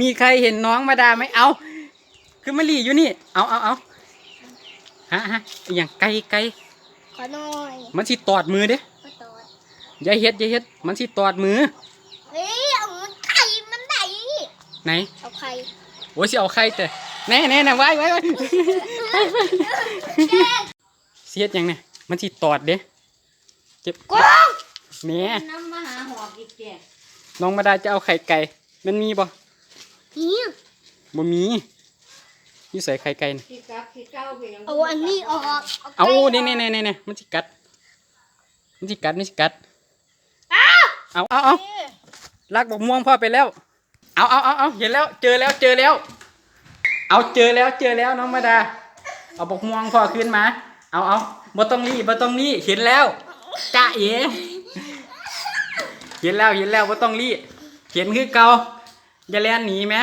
มีใครเห็นน้องมาดาไหมเอา คือมาลีอยู่นี่ เอาเอาเอาฮะฮะอหย่างไก่ไก่ขอหน่อยมันสิตอดมือเด้ขอตอดอย่าเฮ็ดอย่าเฮ็ด มันสิตอดมือ เฮ้ยเอามันไข่มันไหนไหน เอาไข่โอ้ยสิเอาไข่แต่แน่แน่แน่ไว้ไว้ไว้เสียดหยังเนี่ยมันสิตอดเด้เจ็บกวางแหม่น้ำมาหาหอบอีกแกน้องมาดาจะเอาไข่ไก่ มันมีบ่ นี่บ่มีอยู่ใส่ไข่ไก่น่ะขี้กับขี้เก้าไปยังเอาอันนี้ออกเอาไก่เน่กเน่เน่เน่เน่มันสิกัด มันสิกัดมันสิกัด อ้าวเอาเอาเอาลักบอกม่วงพ่อไปแล้ว เอาเอาเอาเอาเห็นแล้ว เจอแล้วเจอแล้ว เอาเจอแล้วเจอแล้วน้องมาดา เอาบอกม่วงพ่อขึ้นมา เอาเอาบ่ต้องรีบบ่ต้องรีบเห็นแล้วจ้าเอ๋เห็นแล้วเห็นแล้วบ่ต้องรีบเห็นคือเก่า อย่าแล่นหนีแหม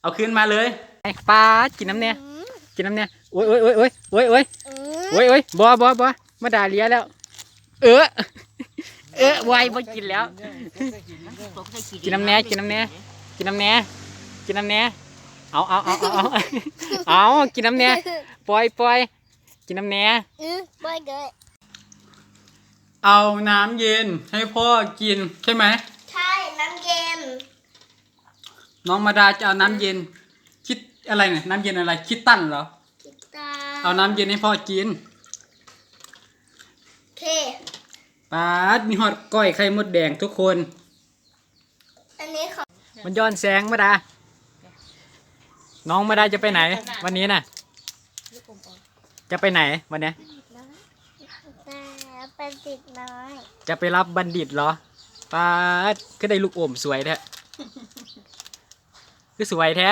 เอาขึ้นมาเลยไอ้ปลากินน้ำเนี่ยอืมกินน้ำเนี่ยโอ้ยโอ้ยโอ้ยโอ้ยโอ้ยโอ้ยอืมโอ้ยโอ้ยบอบอบอมาด่าเลียแล้ว เออเออไวบ่กินแล้ว กินน้ำแหน่กินน้ำแหน่กินน้ำแหน่กินน้ำแหน่เอาเอาเอาเอาเอาเอากินน้ำแหน่ปล่อยปล่อยกินน้ำแหน่อืมไปเลยเอาน้ำเย็นให้พ่อกินใช่ไหมใช่น้ำเย็น น้องมาดาจะเอาน้ำเย็น คิดอะไรเนี่ยน้ำเย็นอะไร คิดตั้นเหรอ คิดตาเอาน้ำเย็นให้พ่อกินโอเค ปาดมีฮอดก้อยไข่มดแดงทุกคน อันนี้ของมันย้อนแสงมาดา น้องมาดาจะไปไหน วันนี้น่ะ จะไปไหนวันเนี้ยแต่เป็นติดน้อย จะไปรับบัณฑิตเหรอปาดก็ได้ลูกอมสวยแท้ คือสวยแท้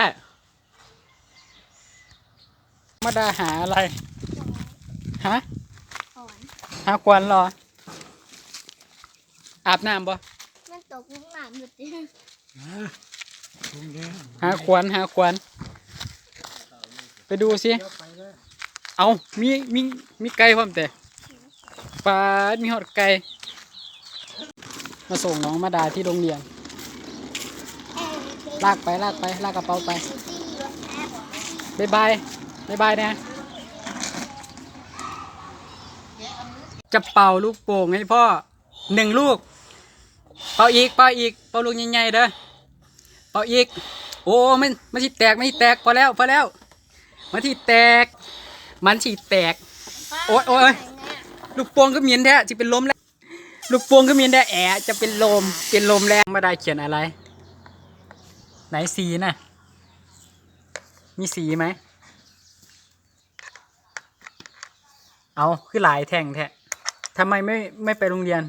มาดาหาอะไร ฮะ อ่อนหาควันเหรอ อาบน้ำบ่มันตกลูกหนามหมดเลยหาควันหาควันไปดูสิเอามีมีมีไก่พร้อมแต่ปลาดมีหอดไก่ มาส่งน้องมาดาที่โรงเรียน ลากไปลากไปลากกระเป๋าไปบายบายบายบายนะ จะเป่าลูกโป่งให้พ่อหนึ่งลูก เป่าอีกเป่าอีกเป่าลูกใหญ่ๆเด้อเป่าอีก โอ้มันมันสิแตกมันสิแตกพอแล้วพอแล้ว มันสิแตก มันสิแตก โอ๊ยโอ๊ยลูกโป่งก็มีนแท้จะเป็นลมแล้ว ลูกโป่งก็มีนแท้แอะจะเป็นลมเป็นลมแล้วมาได้เขียนอะไร ไหนสีน่ะ มีสีไหม เอาคือหลายแท่งแท้ทำไมไม่ไม่ไปโรงเรียน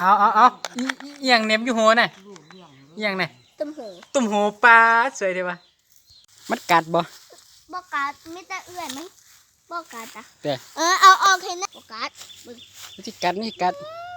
เอาเอาเอาอีอีอหย่างเหน็บอยู่หัวน่ะอหย่างน่ะตุ้มหูตุ่มหูปลาสวยดีวะมันกัดบ่บอกกัดไม่แต่เอื่อยมั้งบอกกัดอะแต่เออเอาออกเห็นนะบอกกัดมึงมันสิกัดมันสิกัดอื